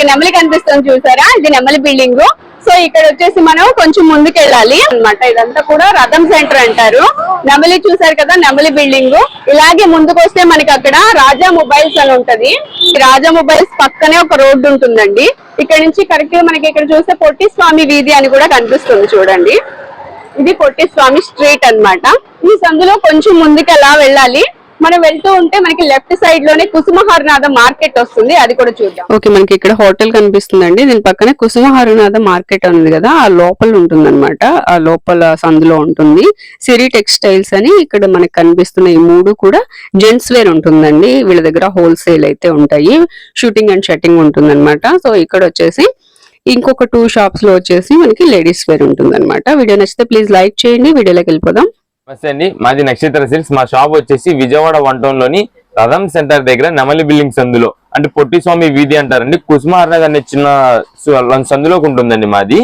మనకి నెమలి కనిపిస్తుంది చూసారా? ఇది నెమలి బిల్డింగ్ సో ఇక్కడ వచ్చేసి మనం కొంచెం ముందుకెళ్ళాలి అనమాట ఇదంతా కూడా రథం సెంటర్ అంటారు. నెమలి చూసారు కదా నెమలి బిల్డింగ్ ఇలాగే ముందుకు వస్తే మనకి అక్కడ రాజా మొబైల్స్ అని ఉంటది. రాజా మొబైల్స్ పక్కనే ఒక రోడ్డు ఉంటుందండి. ఇక్కడ నుంచి కరెక్ట్గా మనకి ఇక్కడ చూస్తే పొట్టి స్వామి వీధి అని కూడా కనిపిస్తుంది చూడండి. ఇది పొట్టి స్వామి స్ట్రీట్ అన్నమాట. ఈ సందులో కొంచెం ముందుకు ఎలా వెళ్ళాలి? మనం వెళ్తూ ఉంటే మనకి లెఫ్ట్ సైడ్లోనే కుసుమహరనాథ మార్కెట్ వస్తుంది అది కూడా చూద్దాం. ఓకే మనకి ఇక్కడ హోటల్ కనిపిస్తుందండి. దీని పక్కనే కుసుమహరనాథ మార్కెట్ ఉంది కదా ఆ లోపల ఉంటుంది ఆ లోపల సందులో ఉంటుంది. సిరి టెక్స్టైల్స్ అని ఇక్కడ మనకి కనిపిస్తున్న ఈ మూడు కూడా జెంట్స్ వేర్ ఉంటుందండి. వీళ్ళ దగ్గర హోల్సేల్ అయితే ఉంటాయి. షూటింగ్ అండ్ షట్టింగ్ ఉంటుంది సో ఇక్కడ వచ్చేసి ఇంకొక టూ షాప్స్లో వచ్చేసి మనకి లేడీస్ వేర్ ఉంటుంది అనమాట వీడియో నచ్చితే ప్లీజ్ లైక్ చేయండి. వీడియోలోకి వెళ్ళిపోదాం. నమస్తే అండి. మాది నక్షత్ర సిల్క్స్. మా షాప్ వచ్చేసి విజయవాడ వన్ టౌన్లోని రథం సెంటర్ దగ్గర నెమలి బిల్డింగ్ సందులో అంటే పొట్టి స్వామి వీధి అంటారండి. కుసుమార్నగర్ అనే చిన్న సందులోకి ఉంటుందండి మాది.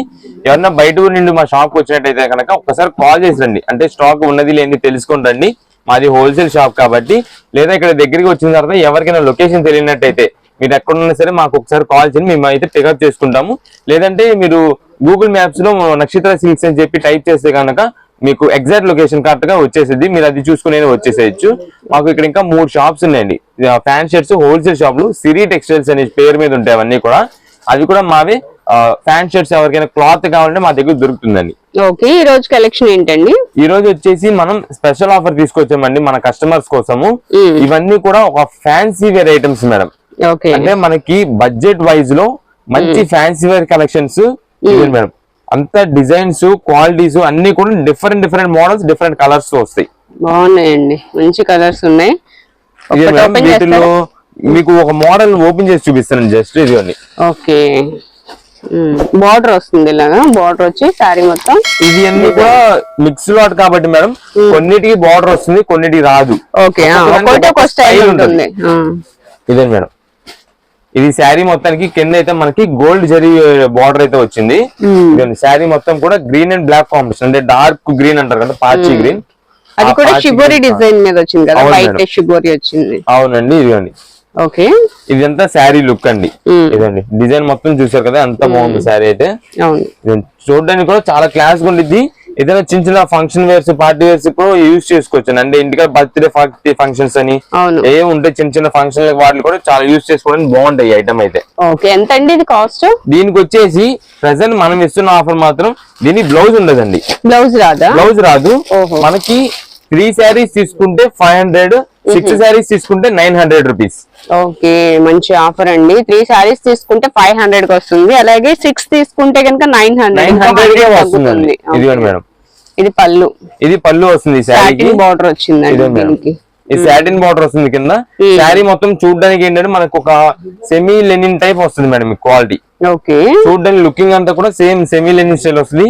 ఎవరన్నా బయట ఊరి నుండి మా షాప్ వచ్చినట్టయితే కనుక ఒకసారి కాల్ చేసి రండి. అంటే స్టాక్ ఉన్నది లేని తెలుసుకొని రండి. మాది హోల్సేల్ షాప్ కాబట్టి. లేదా ఇక్కడ దగ్గరికి వచ్చిన తర్వాత ఎవరికైనా లొకేషన్ తెలియనట్టయితే మీరు ఎక్కడున్నా సరే మాకు ఒకసారి కాల్ చేయండి. మేము అయితే పికప్ చేసుకుంటాము. లేదంటే మీరు గూగుల్ మ్యాప్స్లో నక్షత్ర సిల్క్స్ అని చెప్పి టైప్ చేస్తే కనుక మీకు ఎగ్జాక్ట్ లొకేషన్ కరెక్ట్గా వచ్చేసింది మీరు అది చూసుకునే వచ్చేసేయచ్చు. మాకు ఇక్కడ ఇంకా మూడు షాప్స్ ఉన్నాయండి. ఫ్యాన్ షర్ట్స్ హోల్సేల్ షాపులు సిరి టెక్స్టైల్స్ అనే పేరు మీద ఉంటాయి అవన్నీ కూడా. అవి కూడా మావి ఫ్యాన్ షర్ట్స్ ఎవరికైనా క్లాత్ కావాలంటే మా దగ్గర దొరుకుతుందండి. ఓకే ఈ రోజు కలెక్షన్ ఏంటండి? ఈ రోజు వచ్చేసి మనం స్పెషల్ ఆఫర్ తీసుకొచ్చామండి మన కస్టమర్స్ కోసము. ఇవన్నీ కూడా ఒక fancy wear items madam okay. అంటే మనకి బడ్జెట్ వైజ్లో మంచి ఫ్యాన్సీ వేర్ కలెక్షన్స్ మేడం అంత డిజైన్స్ క్వాలిటీస్ అన్ని కూడా డిఫరెంట్ డిఫరెంట్ మోడల్స్ డిఫరెంట్ కలర్స్తో వస్తాయి. బాగున్నాయండి. మంచి కలర్స్ ఉన్నాయి. ఇదే వీటిలో మీకు ఒక మోడల్ ఓపెన్ చేసి చూపిస్తాను జస్ట్ ఇదిగోండి. ఓకే. బార్డర్ వస్తుంది ఇలాగా. బార్డర్ వచ్చి శారీ మొత్తం. ఇది అన్ని కూడా మిక్స్ లాట్ కాబట్టి మేడం కొన్నిటికి బార్డర్ వస్తుంది కొన్నిటికి రాదు. ఓకే స్టైల్ ఉంటుంది. ఇదే మేడం ఇది శారీ మొత్తానికి కింద అయితే మనకి గోల్డ్ జరీ బార్డర్ అయితే వచ్చింది. శారీ మొత్తం కూడా గ్రీన్ అండ్ బ్లాక్ కాంబినేషన్ అంటే డార్క్ గ్రీన్ అంటారు కదా పాచి గ్రీన్. అది కూడా షిబోరి డిజైన్ మీద వచ్చింది కదా వైట్. షిబోరి వచ్చింది. అవునండి ఇదిగోండి. ఓకే. ఇదంతా శారీ లుక్ అండి. ఇదండి డిజైన్ మొత్తం చూసారు కదా ఎంత బాగుంది శారీ అయితే. చూడడానికి కూడా చాలా క్లాస్గా ఉండిద్ది. ఏదైనా చిన్న చిన్న ఫంక్షన్ వేర్స్ పార్టీ వేర్స్ కూడా యూజ్ చేసుకోవచ్చు అంటే ఇంటికి బర్త్డే పార్టీ ఫంక్షన్స్ అని ఏ ఉంటాయి చిన్న చిన్న ఫంక్షన్ వాటిని కూడా చాలా యూజ్ చేసుకోవడానికి బాగుంటాయి ఐటమ్ అయితే. ఓకే ఎంత అండి ఇది కాస్ట్ దీనికి వచ్చేసి ప్రెసెంట్ మనం ఇస్తున్న ఆఫర్ మాత్రం దీని బ్లౌజ్ ఉండదండి. బ్లౌజ్ రాదా? బ్లౌజ్ రాదు. మనకి త్రీ శారీస్ తీసుకుంటే ఫైవ్ హండ్రెడ్ సిక్స్ శారీస్ తీసుకుంటే నైన్ హండ్రెడ్ రూపీస్. ఓకే మంచి ఆఫర్ అండి. త్రీ సారీస్ తీసుకుంటే ఫైవ్ హండ్రెడ్కి వస్తుంది. అలాగే సిక్స్ తీసుకుంటే కనుక నైన్ హండ్రెడ్. హండ్రెడ్ ఇదిగోండి మేడం. ఇది పళ్ళు. ఇది పళ్ళు వస్తుంది సాటిన్ బార్డర్ వచ్చిందండి దీనికి. ఈ సాటిన్ బార్డర్ వస్తుంది కింద. శారీ మొత్తం చూడడానికి ఏంటంటే మనకు ఒక సెమీ లెనిన్ టైప్ వస్తుంది మేడం క్వాలిటీ ఓకే. చూడడానికి లుకింగ్ అంతా కూడా సేమ్ సెమీ లెనిన్ స్టైల్ వస్తుంది.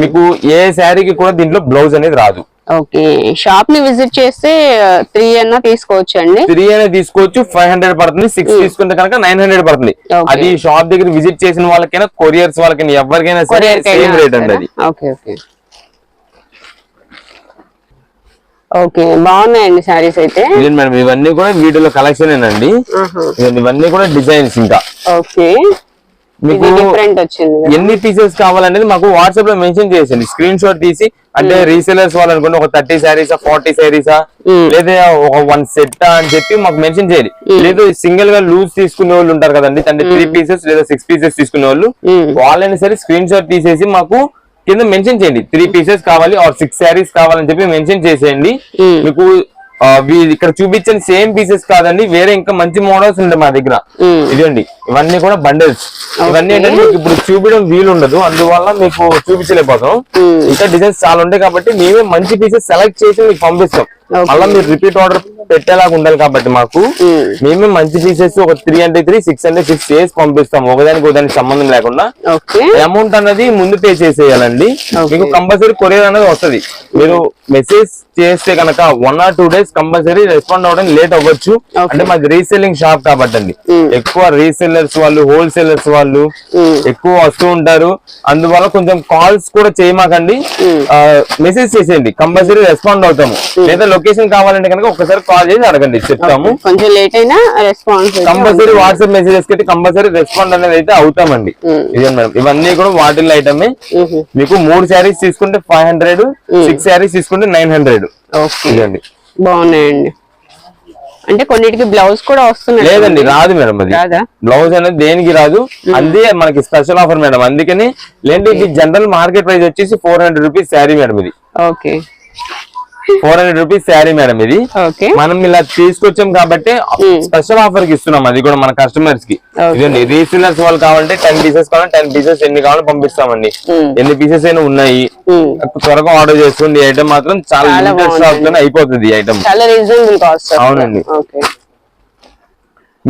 మీకు ఏ శారీకి కూడా దీంట్లో బ్లౌజ్ అనేది రాదు. ఓకే. షాప్ని విజిట్ చేస్తే త్రీ అన్నా తీసుకోవచ్చు అండి త్రీ అనేది తీసుకోవచ్చు ఫైవ్ హండ్రెడ్ పడుతుంది సిక్స్ తీసుకుంటే కనుక నైన్ హండ్రెడ్ పడుతుంది. అది షాప్ దగ్గర విజిట్ చేసిన వాళ్ళకైనా కొరియర్స్ వాళ్ళకైనా ఎవరికైనా సరే సేమ్ రేట్ అండి అది. ఓకే ఓకే ఓకే బాగున్నాయండి సారీస్ అయితే. మేడం ఇవన్నీ కూడా వీటిలో కలెక్షన్ అండి ఇవన్నీ కూడా డిజైన్స్ ఇంకా. ఓకే మీకు డిఫరెంట్ వచ్చింది. ఎన్ని పీసెస్ కావాలనేది మాకు వాట్సాప్లో మెన్షన్ చేసండి స్క్రీన్ షాట్ తీసి అంటే రీసేలర్స్ వాళ్ళనుకోండి ఒక థర్టీ శారీసా ఫార్టీ శారీసా. లేదా ఒక వన్ సెట్ అని చెప్పి మాకు మెన్షన్ చేయాలి లేదు సింగిల్గా లూజ్ తీసుకునే వాళ్ళు ఉంటారు కదండి అంటే త్రీ పీసెస్ లేదా సిక్స్ పీసెస్ తీసుకునే వాళ్ళు. వాళ్ళైనా సరే స్క్రీన్ షాట్ తీసేసి మాకు కింద మెన్షన్ చేయండి త్రీ పీసెస్ కావాలి ఆర్ సిక్స్ శారీస్ కావాలని చెప్పి మెన్షన్ చేసేయండి. మీకు ఇక్కడ చూపించిన సేమ్ పీసెస్ కాదండి వేరే ఇంకా మంచి మోడల్స్ ఉంటాయి మా దగ్గర. ఇదండి ఇవన్నీ కూడా బండిల్స్. ఇవన్నీ ఏంటంటే ఇప్పుడు చూపించడం వీలు ఉండదు అందువల్ల మీకు చూపించలేకపోతాం. ఇంకా డిజైన్స్ చాలా ఉంటాయి కాబట్టి మేమే మంచి పీసెస్ సెలెక్ట్ చేసి మీకు పంపిస్తాం. మళ్ళీ మీరు రిపీట్ ఆర్డర్ పెట్టేలాగా ఉండాలి కాబట్టి మాకు. మేమే. మంచి పీసెస్ ఒక త్రీ అంటే త్రీ సిక్స్ అంటే సిక్స్ చేసి పంపిస్తాం. ఒకదానికి ఒకదానికి సంబంధం లేకుండా. అమౌంట్ అన్నది ముందు పే చేసేయాలండి. మీకు కంపల్సరీ కొరియర్ అనేది వస్తది. మీరు మెసేజ్ చేస్తే కనుక one or two days compulsory respond అవ్వడానికి లేట్ అవ్వచ్చు. అంటే మాది రీసెల్లింగ్ షాప్ కాబట్టి అండి. ఎక్కువ రీసెల్ రీసెల్లర్స్ వాళ్ళు హోల్సేలర్స్ వాళ్ళు ఎక్కువ వస్తూ ఉంటారు. అందువల్ల కొంచెం కాల్స్ కూడా చేయమాకండి. మెసేజ్ చేసేయండి. కంపల్సరీ రెస్పాండ్ అవుతాము. లేదా లొకేషన్ కావాలంటే కనుక ఒకసారి కాల్ చేసి అడగండి చెప్తాము. కొంచెం లేట్ అయినా రెస్పాన్స్ కంపల్సరీ వాట్సాప్ మెసేజెస్కి కంపల్సరీ రెస్పాండ్ అనేది అయితే అవుతామండి. ఇదే మేడం ఇవన్నీ కూడా వాటిల్ ఐటమే మీకు మూడు శారీస్ తీసుకుంటే ఫైవ్ హండ్రెడ్ సిక్స్ శారీస్ తీసుకుంటే నైన్ హండ్రెడ్ బాగున్నాయండి. అంటే కొన్నిటికి బ్లౌజ్ కూడా వస్తున్నాయి. లేదండి రాదు మేడం అది? బ్లౌజ్ అనేది దేనికి రాదు? అందే మనకి స్పెషల్ ఆఫర్ మేడం. అందుకని లేదంటే ఇది జనరల్ మార్కెట్ ప్రైస్ వచ్చేసి four hundred rupees sari madam ఇది. Okay. Four hundred rupees sari madam ఇది. మనం ఇలా తీసుకొచ్చాం కాబట్టి స్పెషల్ ఆఫర్కి ఇస్తున్నాం అది కూడా మన కస్టమర్స్కి. ఇదండి రీసీలర్స్ వాళ్ళు కావాలంటే టెన్ పీసెస్ కావాలి టెన్ పీసెస్ ఎన్ని కావాలో పంపిస్తామండి. Hmm. ఎన్ని పీసెస్ అయినా ఉన్నాయి. Hmm. త్వరగా ఆర్డర్ చేసుకోండి ఐటమ్ మాత్రం చాలా అయిపోతుంది ఈ ఐటమ్ చాలా రీజనబుల్ కాస్ట్ అవునండి.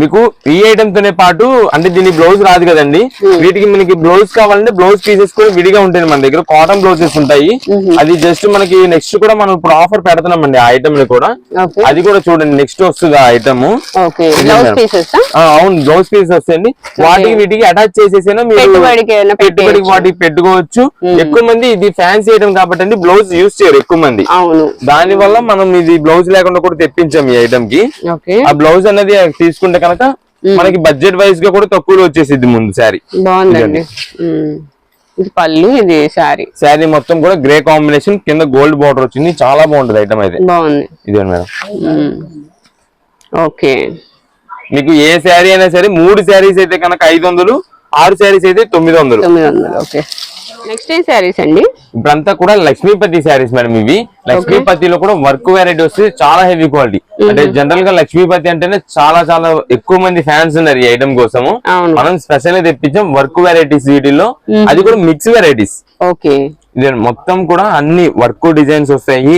మీకు ఈ ఐటమ్ తోనే పాటు అంటే దీని బ్లౌజ్ రాదు కదండి. వీటికి మనకి బ్లౌజ్ కావాలంటే బ్లౌజ్ పీసెస్ కూడా విడిగా ఉంటాయి మన దగ్గర. కాటన్ బ్లౌజెస్ ఉంటాయి. అది జస్ట్ మనకి నెక్స్ట్ కూడా మనం ఇప్పుడు ఆఫర్ పెడుతున్నామండి ఆ ఐటమ్ని కూడా. అది కూడా చూడండి నెక్స్ట్ వస్తుంది ఆ ఐటమ్ బ్లౌజ్. పీసెస్ అవును బ్లౌజ్ పీస్ వస్తాయండి. వాటికి వీటికి అటాచ్ చేసేసైనా మీరు పెట్టుబడికి. వాటికి పెట్టుకోవచ్చు. ఎక్కువ మంది ఇది ఫ్యాన్సీ ఐటమ్ కాబట్టి అండి బ్లౌజ్ యూస్ చేయరు ఎక్కువ మంది. దాని వల్ల మనం ఇది బ్లౌజ్ లేకుండా కూడా తెప్పించాం ఈ ఐటమ్కి. ఆ బ్లౌజ్ అనేది తీసుకుంటే కనుక మనకి బడ్జెట్ వైజ్గా కూడా తక్కువలో వచ్చేసింది ముందు శారీ బాగుందండి. పళ్ళు ఇది శారీ శారీ మొత్తం కూడా గ్రే కాంబినేషన్ కింద గోల్డ్ బార్డర్ వచ్చింది. చాలా బాగుంటది ఐటమ్ అయితే. బాగుంది. ఇదే మేడం. ఓకే. మీకు ఏ శారీ అయినా సరే మూడు శారీస్ అయితే కనుక ఐదు వందలు ఆరు శారీస్ అయితే తొమ్మిది వందలు. తొమ్మిది వందలు ఓకే. నెక్స్ట్ ఏం శారీస్ అండి? ఇప్పుడంతా కూడా లక్ష్మీపతి శారీస్ మేడం ఇవి. లక్ష్మీపతిలో కూడా వర్క్ వెరైటీ వస్తుంది చాలా హెవీ క్వాలిటీ అంటే జనరల్గా లక్ష్మీపతి అంటేనే చాలా చాలా ఎక్కువ మంది ఫ్యాన్స్ ఉన్నారు ఈ ఐటమ్ కోసము. మనం స్పెషల్గా తెప్పించాం వర్క్ వెరైటీస్ వీటిల్లో. అది కూడా మిక్స్ వెరైటీస్ ఓకే మొత్తం కూడా అన్ని వర్క్ డిజైన్స్ వస్తాయి.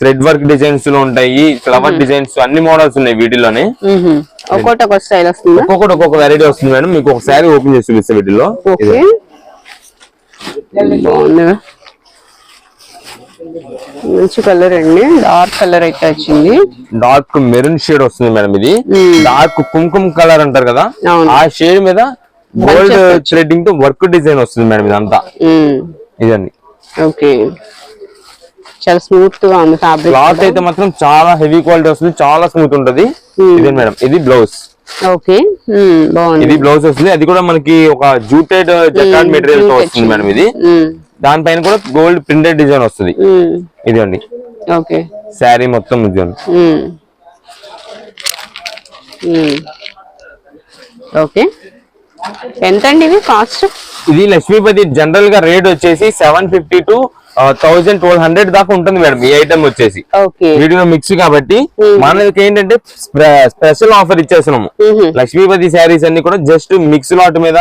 థ్రెడ్ వర్క్ డిజైన్స్లో ఉంటాయి ఫ్లవర్ డిజైన్స్ అన్ని మోడల్స్ ఉన్నాయి వీటిలోనే ఒక్కొక్కటి ఒక్కొక్క వెరైటీ వస్తుంది? మేడం మీకు ఒక శారీ ఓపెన్ చేసి చూపిస్తే వీటిలో బాగుంది మంచి కలర్ అండి. డార్క్ కలర్ అయితే వచ్చింది. డార్క్ మెరూన్ షేడ్ వస్తుంది మేడం ఇది. డార్క్ కుంకుమ కలర్ అంటారు కదా. ఆ షేడ్ మీద గోల్డ్ థ్రెడ్డింగ్తో వర్క్ డిజైన్ వస్తుంది మేడం ఇదంతా. మ్మ్. ఇదండి. ఓకే చాలా స్మూత్గా ఉంది ఫ్యాబ్రిక్ క్లాత్ అయితే మాత్రం చాలా హెవీ క్వాలిటీ వస్తుంది చాలా స్మూత్ ఉంటది. ఇదే మేడం ఇది బ్లౌజ్ ఓకే. బాగుంది ఇది బ్లౌజ్ వస్తుంది అది కూడా మనకి ఒక జూటెడ్ జకార్డ్ మెటీరియల్తో వస్తుంది మేడం ఇది. దానిపైన కూడా గోల్డ్ ప్రింటెడ్ డిజైన్ వస్తుంది మ్మ్. ఇదండి ఓకే శారీ మొత్తం. మ్మ్. ఓకే ఎంత అండి ఇవి కాస్ట్ ఇది లక్ష్మీపతి జనరల్గా రేట్ వచ్చేసి seven fifty to thousand twelve hundred దాకా ఉంటుంది మేడం ఈ ఐటమ్ వచ్చేసి. వీడియో మిక్స్ కాబట్టి మనకి ఏంటంటే స్పెషల్ ఆఫర్ ఇచ్చేస్తున్నాము. లక్ష్మీపతి శారీస్ అన్ని కూడా జస్ట్ మిక్స్ లాట్ మీద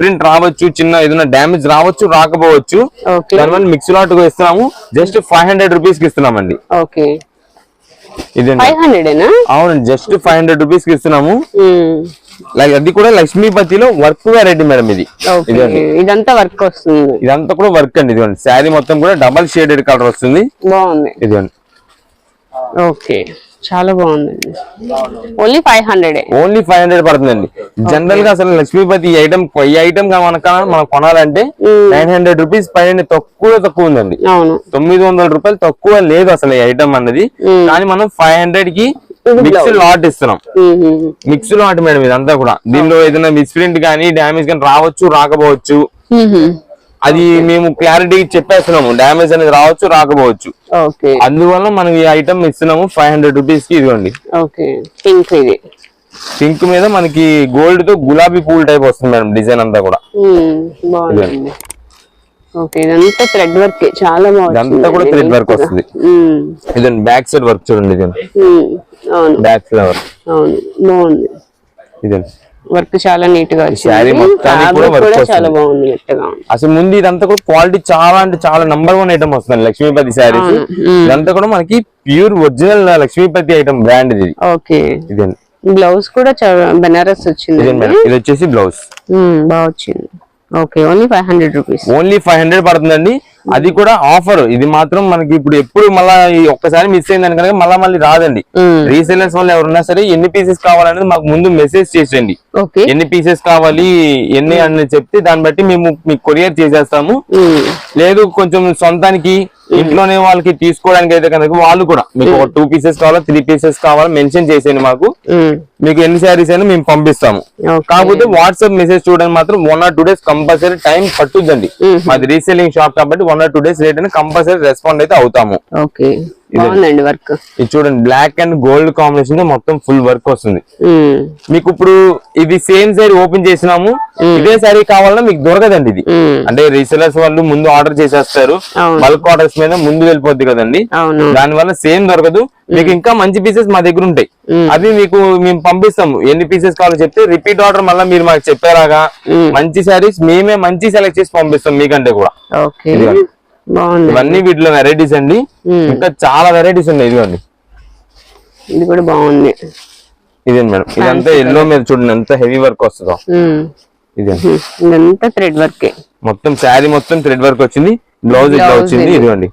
ప్రింట్ రావచ్చు చిన్న ఏదైనా డ్యామేజ్ రావచ్చు రాకపోవచ్చు. దానివల్ల మిక్స్ లాట్ ఇస్తున్నాము. జస్ట్ ఫైవ్ హండ్రెడ్ రూపీస్కి ఇస్తున్నామండి. ఓకే. ఇదండి అవునండి జస్ట్ ఫైవ్ హండ్రెడ్ రూపీస్కి ఇస్తున్నాము. అది కూడా లక్ష్మీపతిలో వర్క్ వెరైటీ మేడం ఇది. ఇదంతా వర్క్ వస్తుంది. ఇదంతా కూడా వర్క్ అండి ఇదిగోండి. శారీ మొత్తం కూడా డబల్ షేడెడ్ కలర్ వస్తుంది. బాగుంది. ఇదిగోండి. ఓకే చాలా బాగుందండి ఓన్లీ ఫైవ్ హండ్రెడే ఓన్లీ ఫైవ్ హండ్రెడ్ పడుతుందండి. జనరల్గా అసలు లక్ష్మీపతి ఐటమ్ ఈ ఐటమ్ మనక మనం కొనాలంటే నైన్ హండ్రెడ్ రూపీస్ పైన తక్కువ తక్కువ ఉందండి. అవును. తొమ్మిది వందల రూపాయలు తక్కువ లేదు అసలు ఈ ఐటమ్ అన్నది. కానీ మనం ఫైవ్ హండ్రెడ్కి మిక్స్. లాట్ ఇస్తున్నాం. మిక్స్ లాట్ మేడం ఇదంతా కూడా. దీనిలో ఏదైనా మిస్ప్రింట్ కానీ డ్యామేజ్ కానీ రావచ్చు రాకపోవచ్చు. అది మేము క్లారిటీ చెప్పేస్తున్నాము. డ్యామేజ్ అనేది రావచ్చు రాకపోవచ్చు. అందువల్ల మనం ఈ ఐటమ్ ఇస్తున్నాము. ఫైవ్ హండ్రెడ్ రూపీస్కి ఇదిగోండి. ఓకే పింక్ ఇది. పింక్ మీద మనకి గోల్డ్తో గులాబీ పూల్ టైప్ వస్తుంది మేడం డిజైన్ అంతా కూడా. ఓకే ఇదంతా థ్రెడ్ వర్క్ చాలా బాగుంది ఇదంతా కూడా thread work వస్తుంది. బ్యాక్ సైడ్ వర్క్ చూడండి అవును. Back flower. అవును బాగుంది. ఇదండి. వర్క్ చాలా నీట్గా శారీ మొత్తానికి కూడా. చాలా బాగుంది అసలు ముందు ఇదంతా కూడా క్వాలిటీ చాలా అంటే చాలా నంబర్ వన్ ఐటమ్ వస్తుంది లక్ష్మీపతి శారీస్. ఇదంతా కూడా మనకి pure original Laxmipati item brand ఇది. ఓకే. ఇదండి. బ్లౌజ్ కూడా బెనారస్ వచ్చింది. ఇది వచ్చేసి బ్లౌజ్. బాగా వచ్చింది. Okay only five hundred rupees only five hundred పడుతుందండి. అది కూడా ఆఫర్ ఇది మాత్రం మనకి ఇప్పుడు ఎప్పుడు మళ్ళా ఒక్కసారి మిస్ అయిందని కనుక మళ్ళా మళ్ళీ రాదండి. రీసేలర్స్ వాళ్ళు ఎవరున్నా సరే ఎన్ని పీసెస్ కావాలనేది మాకు ముందు మెసేజ్ చేసేయండి. ఎన్ని పీసెస్ కావాలి ఎన్ని అని చెప్తే దాన్ని బట్టి మేము మీకు కొరియర్ చేసేస్తాము. ఉమ్, లేదు కొంచెం సొంతానికి ఇంట్లోనే వాళ్ళకి తీసుకోవడానికి అయితే కనుక వాళ్ళు కూడా మీకు టూ పీసెస్ కావాలా త్రీ పీసెస్ కావాలా మెన్షన్ చేసేయండి మాకు. మీకు ఎన్ని శారీస్ అయినా మేము పంపిస్తాము. కాకపోతే వాట్సాప్ మెసేజ్ చూడడానికి మాత్రం one or two days compulsory time పట్టుద్దండి. మాది రీసేలింగ్ షాప్ కాబట్టి one or two days late అయినా కంపల్సరీ రెస్పాండ్ అయితే అవుతాము ఓకే బాగుందండి వర్క్ ఇది చూడండి బ్లాక్ అండ్ గోల్డ్ కాంబినేషన్తో మొత్తం ఫుల్ వర్క్ వస్తుంది. మీకు ఇప్పుడు ఇది సేమ్ సారీ ఓపెన్ చేసినాము ఇదే సారీ కావాలన్నా మీకు దొరకదండి ఇది. అంటే రీసెలర్స్ వాళ్ళు ముందు ఆర్డర్ చేసేస్తారు. బల్క్ ఆర్డర్స్ మీద ముందు వెళ్ళిపోద్ది కదండి. దాని వల్ల సేమ్ దొరకదు. మీకు ఇంకా మంచి పీసెస్ మా దగ్గర ఉంటాయి. అవి మీకు మేము పంపిస్తాము. ఎన్ని పీసెస్ కావాలో చెప్తే రిపీట్ ఆర్డర్ మళ్ళీ మీరు మాకు చెప్పారాగా మంచి శారీస్ మేమే మంచి సెలెక్ట్ చేసి పంపిస్తాం మీకంటే కూడా. ఇవన్నీ వీటిలో వెరైటీస్ అండి. ఇంకా చాలా వెరైటీస్ ఉన్నాయి ఇదిగోండి. ఇది కూడా బాగుంది. ఇదే మేడం. ఇదంతా ఎల్లో మీద చూడండి ఎంత హెవీ వర్క్ వస్తుందో. ఇదే ఇదంతా థ్రెడ్ వర్కే మొత్తం శారీ మొత్తం థ్రెడ్ వర్క్ వచ్చింది. బ్లౌజ్ ఇట్లా వచ్చింది ఇది. ఇదిగోండి.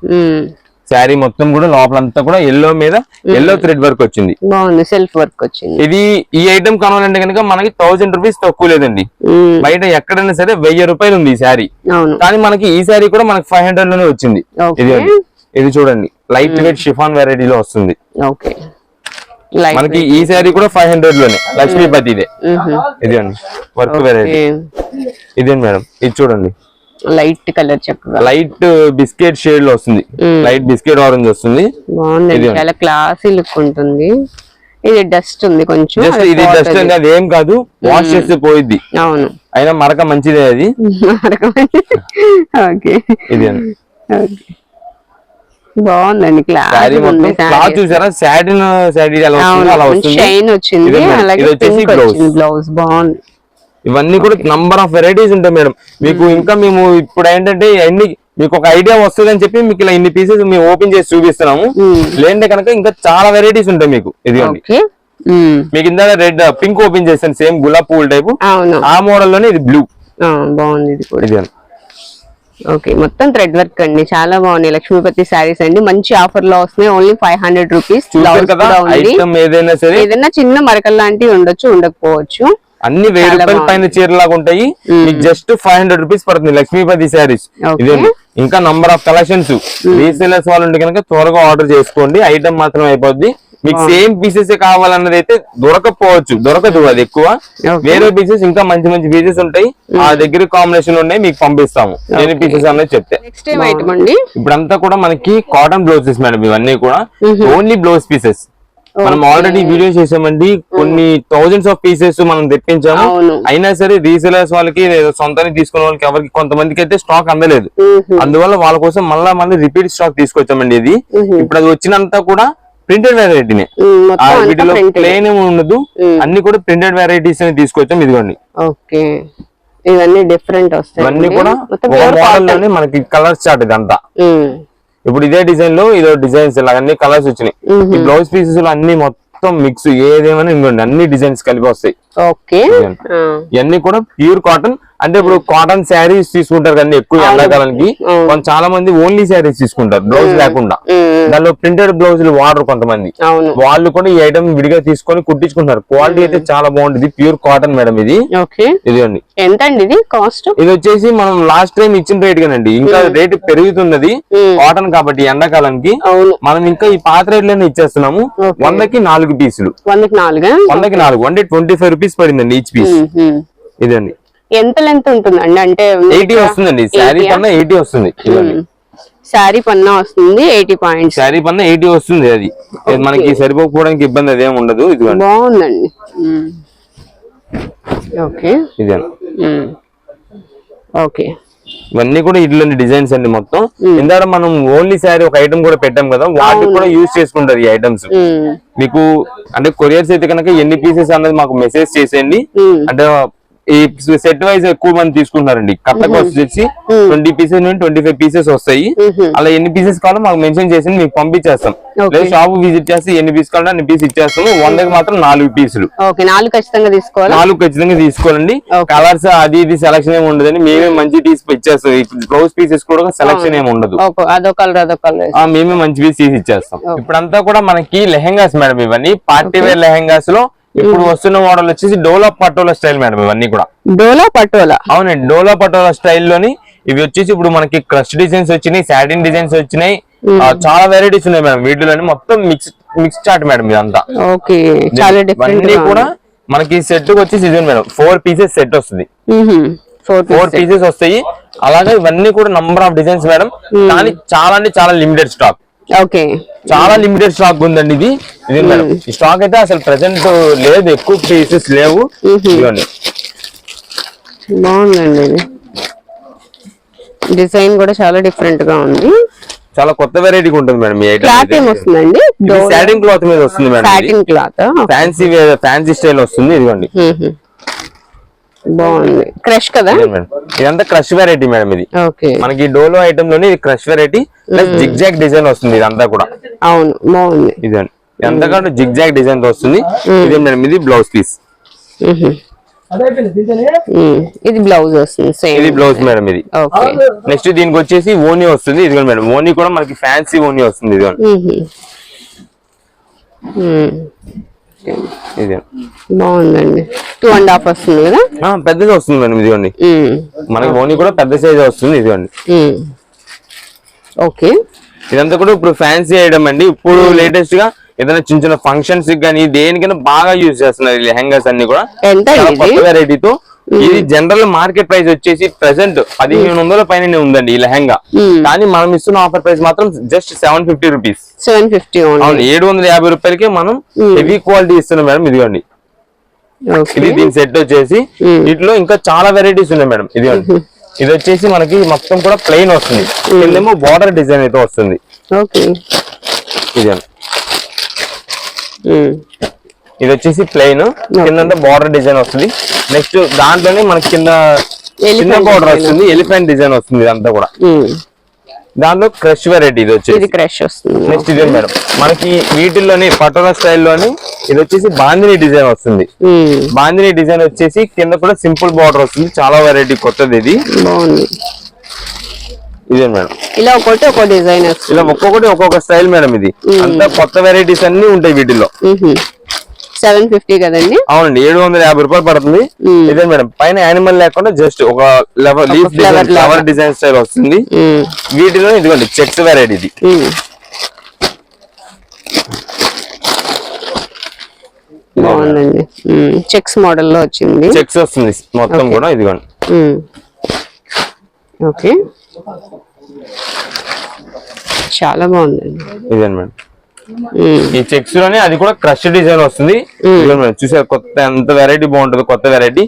శారీ మొత్తం కూడా లోపలంతా కూడా ఎల్లో మీద ఎల్లో థ్రెడ్ వర్క్ వచ్చింది. బాగుంది సెల్ఫ్ వర్క్ వచ్చింది. ఇది ఈ ఐటమ్ కొనాలంటే కనుక మనకి థౌసండ్ రూపీస్ తక్కువ లేదండి. బయట ఎక్కడైనా సరే వెయ్యి రూపాయలు ఉంది ఈ శారీ. కానీ మనకి ఈ శారీ కూడా మనకి ఫైవ్ హండ్రెడ్లోనే వచ్చింది. ఇది ఇది చూడండి. లైట్ వెయిట్ షిఫాన్ వెరైటీలో వస్తుంది. ఓకే. మనకి ఈ శారీ కూడా ఫైవ్ హండ్రెడ్లోనే. లక్ష్మీపతి ఇదే ఇది అండి. వర్క్ వెరైటీ ఇదే మేడం. ఇది చూడండి. లైట్ కలర్ చక్కగా. లైట్ బిస్కెట్ షేడ్లో వస్తుంది. లైట్ బిస్కెట్ ఆరెంజ్ వస్తుంది. బాగుందండి ఇది చాలా క్లాసీ లుక్ ఉంటుంది. ఇది డస్ట్ ఉంది కొంచెం ఇది. డస్ట్ అది. ఏం కాదు వాష్ చేస్తే పోయిద్ది. అవును. అయినా మరక మంచిదే అది. ఓకే. ఇది బాగుందండి క్లాస్ క్లాత్ చూసారా? ఎలా వస్తుందో? అలా వస్తుంది షైన్ వచ్చింది. అలాగే బ్లౌజ్ బాగుంది. ఇవన్నీ కూడా నంబర్ ఆఫ్ వెరైటీస్ ఉంటాయి మేడం మీకు ఇంకా మేము ఇప్పుడు ఏంటంటే అన్ని మీకు ఒక ఐడియా వస్తుంది అని చెప్పి మీకు ఇలా ఇన్ని పీసెస్ మేము ఓపెన్ చేసి చూపిస్తున్నాము. లేదంటే కనుక ఇంకా చాలా వెరైటీస్ ఉంటాయి మీకు ఇదిగోండి ఓకే ఉమ్, మీకు ఇందాక రెడ్ పింక్ ఓపెన్ చేస్తాను సేమ్ గులాబ్ పువ్వుల టైపు ఆ మోడల్లోనే ఇది బ్లూ బాగుంది ఇది కూడా. ఇది ఓకే మొత్తం థ్రెడ్ వర్క్ అండి. చాలా బాగున్నాయి. లక్ష్మీపతి శారీస్ అండి. మంచి ఆఫర్లో వస్తున్నాయి. ఓన్లీ ఫైవ్ హండ్రెడ్ రూపీస్ ఏదైనా చిన్న మరకలు లాంటివి ఉండొచ్చు ఉండకపోవచ్చు. అన్ని వెయ్యి రూపాయల పైన చీరలాగా ఉంటాయి. మీకు జస్ట్ ఫైవ్ హండ్రెడ్ రూపీస్ పడుతుంది. లక్ష్మీపతి శారీస్. ఇంకా నంబర్ ఆఫ్ కలెక్షన్స్ రీసేలర్స్ వాళ్ళు ఉంటే కనుక త్వరగా ఆర్డర్ చేసుకోండి. ఐటమ్ మాత్రం అయిపోద్ది. మీకు సేమ్ పీసెస్ కావాలన్నది అయితే దొరకపోవచ్చు. దొరకదు అది ఎక్కువ. వేరే పీసెస్ ఇంకా మంచి మంచి పీసెస్ ఉంటాయి. ఆ దగ్గర కాంబినేషన్ ఉన్నాయి. మీకు పంపిస్తాము. ఎన్ని పీసెస్ అన్నది చెప్తే. ఇప్పుడంతా కూడా మనకి కాటన్ బ్లౌజెస్ మేడం ఇవన్నీ కూడా ఓన్లీ బ్లౌజ్ పీసెస్ మనం ఆల్రెడీ వీడియో చేసామండి. కొన్ని థౌజండ్స్ ఆఫ్ పీసెస్ మనం తెప్పించాము. అయినా సరే రీసేలర్స్ వాళ్ళకి లేదా సొంతానికి తీసుకున్న వాళ్ళకి ఎవరికి కొంతమందికి అయితే స్టాక్ అందలేదు. అందువల్ల వాళ్ళ కోసం మళ్ళా మళ్ళీ రిపీట్ స్టాక్ తీసుకొచ్చామండి ఇది. ఇప్పుడు అది వచ్చినంత కూడా ప్రింటెడ్ వెరైటీనే అంతా వీటిలో ప్లేన్ ఏమి ఉండదు. అన్ని కూడా ప్రింటెడ్ వెరైటీస్ అని తీసుకొచ్చాం ఇదిగోండి. ఓకే. ఇవన్నీ డిఫరెంట్ వస్తాయి ఇవన్నీ కూడా మనకి కలర్ చార్ట్ ఇదంతా. ఉమ్, ఇప్పుడు ఇదే డిజైన్లో ఇదో డిజైన్స్ ఇలా అన్ని కలర్స్ వచ్చినాయి ఈ బ్లౌజ్ పీసెస్లో అన్ని మొత్తం మిక్స్ ఏదేమైనా ఇంకోండి అన్ని డిజైన్స్ కలిపి వస్తాయి. ఇవన్నీ. కూడా ప్యూర్ కాటన్ అంటే ఇప్పుడు కాటన్ శారీస్ తీసుకుంటారు కానీ ఎక్కువ ఎండాకాలానికి. కొంత చాలా మంది ఓన్లీ శారీస్ తీసుకుంటారు బ్లౌజ్ లేకుండా. దానిలో ప్రింటెడ్ బ్లౌజులు వాడరు కొంతమంది. వాళ్ళు కూడా ఈ ఐటమ్ విడిగా తీసుకొని కుట్టించుకుంటారు క్వాలిటీ అయితే చాలా బాగుంటుంది. ప్యూర్ కాటన్ మేడం ఇది. ఓకే. ఇదిగోండి ఎంత అండి ఇది? కాస్ట్ ఇది వచ్చేసి మనం లాస్ట్ టైం ఇచ్చిన రేట్ కదండి. ఇంకా రేట్ పెరుగుతున్నది. కాటన్ కాబట్టి ఎండాకాలానికి. మనం ఇంకా ఈ పాత రేట్లోనే ఇచ్చేస్తున్నాము. వందకి నాలుగు పీసులు వందకి నాలుగా? వందకి నాలుగు. అంటే ట్వంటీ ఫైవ్ రూపీస్ పడిందండి ఈచ్ పీస్. ఇదండి. ఎంత లెంత్ ఉంటుందండి? అంటే ఎయిటీ వస్తుందండి. శారీ పన్న ఎయిటీ వస్తుంది శారీ పన్నా వస్తుంది ఎయిటీ పాయింట్స్. శారీ పన్న ఎయిటీ వస్తుంది అది. ఇది మనకి సరిపోకపోవడానికి ఇబ్బంది అదేం ఉండదు ఇదిగోండి. బాగుందండి. ఓకే. ఉమ్. ఓకే. ఇవన్నీ కూడా ఇట్లాంటి డిజైన్స్ అండి మొత్తం. ఇందాక మనం ఓన్లీ శారీ ఒక ఐటమ్ కూడా పెట్టాం కదా వాటికి కూడా యూజ్ చేసుకుంటారు ఈ ఐటమ్స్. మీకు అంటే కొరియర్స్ అయితే కనుక ఎన్ని పీసెస్ అన్నది మాకు మెసేజ్ చేసేయండి. అంటే ఈ సెట్ వైజ్ ఎక్కువ మంది తీసుకుంటున్నారండి. కట్టకు వచ్చేసి ట్వంటీ పీసెస్ నుండి ట్వంటీ ఫైవ్ పీసెస్ వస్తాయి. అలా ఎన్ని పీసెస్ కావాలో మాకు మెన్షన్ చేసి మీకు పంపించేస్తాం. లేదా షాప్ విజిట్ చేస్తే ఎన్ని పీస్ కావాలో అన్ని పీస్ ఇచ్చేస్తాము. వందకి మాత్రం నాలుగు పీసులు నాలుగు ఖచ్చితంగా తీసుకోవాలా? నాలుగు ఖచ్చితంగా తీసుకోవాలండి. కలర్స్ అది ఇది సెలక్షన్ ఏమి ఉండదండి. మేమే మంచి తీసి ఇచ్చేస్తాం. బ్లౌజ్ పీసెస్ కూడా సెలక్షన్ ఏమి ఉండదు. మేమే మంచి పీస్ తీసి ఇచ్చేస్తాం. ఇప్పుడంతా కూడా మనకి లెహెంగాస్ మేడం ఇవన్నీ పార్టీ వేర్ లెహెంగాస్లో ఇప్పుడు వస్తున్న మోడల్ వచ్చేసి డోలా పటోలా స్టైల్ మేడం ఇవన్నీ కూడా. డోలా పటోలా? అవునండి డోలా పటోలా స్టైల్లోని ఇవి వచ్చేసి ఇప్పుడు మనకి క్రష్ డిజైన్స్ వచ్చినాయి సాటిన్ డిజైన్స్ వచ్చినాయి. చాలా వెరైటీస్ ఉన్నాయి మేడం వీటిలోని మొత్తం మిక్స్ మిక్స్ చాట్ మేడం ఇదంతా. ఇవన్నీ కూడా మనకి సెట్ వచ్చేసి ఇది మేడం. ఫోర్ పీసెస్ సెట్ వస్తుంది. ఫోర్ పీసెస్ వస్తాయి. అలాగే ఇవన్నీ కూడా నంబర్ ఆఫ్ డిజైన్స్ మేడం. కానీ చాలా అంటే చాలా లిమిటెడ్ స్టాక్ ఓకే. చాలా లిమిటెడ్ స్టాక్ ఉందండి ఇది. ఇది మేడం. ఈ స్టాక్ అయితే అసలు ప్రెసెంట్ లేదు ఎక్కువ పీసెస్ లేవు. ఇదిగోండి. బాగుందండి ఇది. డిజైన్ కూడా చాలా డిఫరెంట్గా ఉంది. చాలా కొత్త వెరైటీ ఉంటుంది మేడం క్లాత్ ఏం ఐటమ్ వస్తుందండి సాటిన్ క్లాత్ మీద వస్తుంది madam satin cloth fancy fancy style వస్తుంది ఇదిగోండి. బాగుంది. క్రష్ కదా? ఇదంతా క్రష్ వెరైటీ మేడం ఇది. ఓకే. మనకి డోలో ఐటమ్లోని crush variety plus zigzag design వస్తుంది ఇదంతా కూడా. అవును బాగుంది. ఇదండి కూడా జిగ్జాగ్ డిజైన్తో వస్తుంది. ఇదే మేడం ఇది బ్లౌజ్ పీస్. ఇది బ్లౌజ్ వస్తుంది సేమ్ ఇది బ్లౌజ్ మేడం ఇది. ఓకే. నెక్స్ట్ దీనికి వచ్చేసి ఓనీ వస్తుంది. ఇది మేడం ఓనీ కూడా మనకి ఫ్యాన్సీ ఓనీ వస్తుంది ఇది మ్మ్. ఇది. బాగుందండి. టూ అండ్ హాఫ్ వస్తుంది కదా? పెద్దది వస్తుంది మేడం ఇదిగోండి. మనకి ఓనీ కూడా పెద్ద సైజ్ వస్తుంది ఇదిగోండి. ఓకే. ఇదంతా కూడా ఇప్పుడు ఫ్యాన్సీ ఐటమ్ అండి. ఇప్పుడు లేటెస్ట్గా ఏదైనా చిన్న చిన్న ఫంక్షన్స్ కానీ దేనికైనా బాగా యూజ్ చేస్తున్నారు లెహంగాస్ అన్ని కూడా. ఎంత వెరైటీతో ఇది జనరల్ మార్కెట్ ప్రైస్ వచ్చేసి ప్రెసెంట్ పదిహేను వందల పైన ఉందండి ఈ లెహంగా. కానీ మనం ఇస్తున్న ఆఫర్ ప్రైస్ మాత్రం just seven fifty rupees. Seven fifty అవును ఏడు వందల యాభై రూపాయలకే మనం హెవీ క్వాలిటీ ఇస్తున్నాం మేడం ఇదిగోండి. ఇది దీని సెట్ వచ్చేసి వీటిలో ఇంకా చాలా వెరైటీస్ ఉన్నాయి మేడం ఇదిగోండి. ఇది వచ్చేసి మనకి మొత్తం కూడా ప్లెయిన్ వస్తుంది. కిందేమో బార్డర్ డిజైన్ అయితే వస్తుంది. మ్మ్. ఇది వచ్చేసి ప్లెయిన్ కింద బార్డర్ డిజైన్ వస్తుంది. నెక్స్ట్ దాంట్లోనే మనకి కింద చిన్న బార్డర్. వస్తుంది. ఎలిఫెంట్ డిజైన్ వస్తుంది ఇదంతా కూడా. మ్మ్. దాంట్లో క్రష్ వెరైటీ ఇది వచ్చేసి. ఇది క్రష్ వస్తుంది. నెక్స్ట్ ఇదే మేడం? మనకి వీటిల్లోని పటోలా స్టైల్లోని ఇది వచ్చేసి బాందిని డిజైన్ వస్తుంది. మ్మ్. బాందిని డిజైన్ వచ్చేసి కింద కూడా సింపుల్ బార్డర్ వస్తుంది. చాలా వెరైటీ కొత్తది ఇది. ఇదే మేడం? ఇలా ఒకటి ఒక డిజైన్ ఇలా ఒక్కొక్కటి ఒక్కొక్క స్టైల్ మేడం ఇది. అంతా కొత్త వెరైటీస్ అన్ని ఉంటాయి వీటిల్లో. సెవెన్ ఫిఫ్టీ కదండి? అవునండి ఏడు వందల యాభై రూపాయలు పడుతుంది. ఇదే మేడం పైన యానిమల్ లేకుండా జస్ట్ ఒక level leaf. Flower design style వస్తుంది. వీటిలో ఇదిగోండి చెక్స్ వెరైటీ ఇది. బాగుందండి. చెక్స్ మోడల్లో వచ్చింది. చెక్స్ వస్తుంది మొత్తం కూడా ఇదిగోండి. ఓకే. చాలా బాగుందండి. ఇదే మేడం. ఈ చెక్స్లోనే అది కూడా క్రష్ డిజైన్ వస్తుంది. చూసారు కొత్త ఎంత వెరైటీ బాగుంటుంది కొత్త వెరైటీ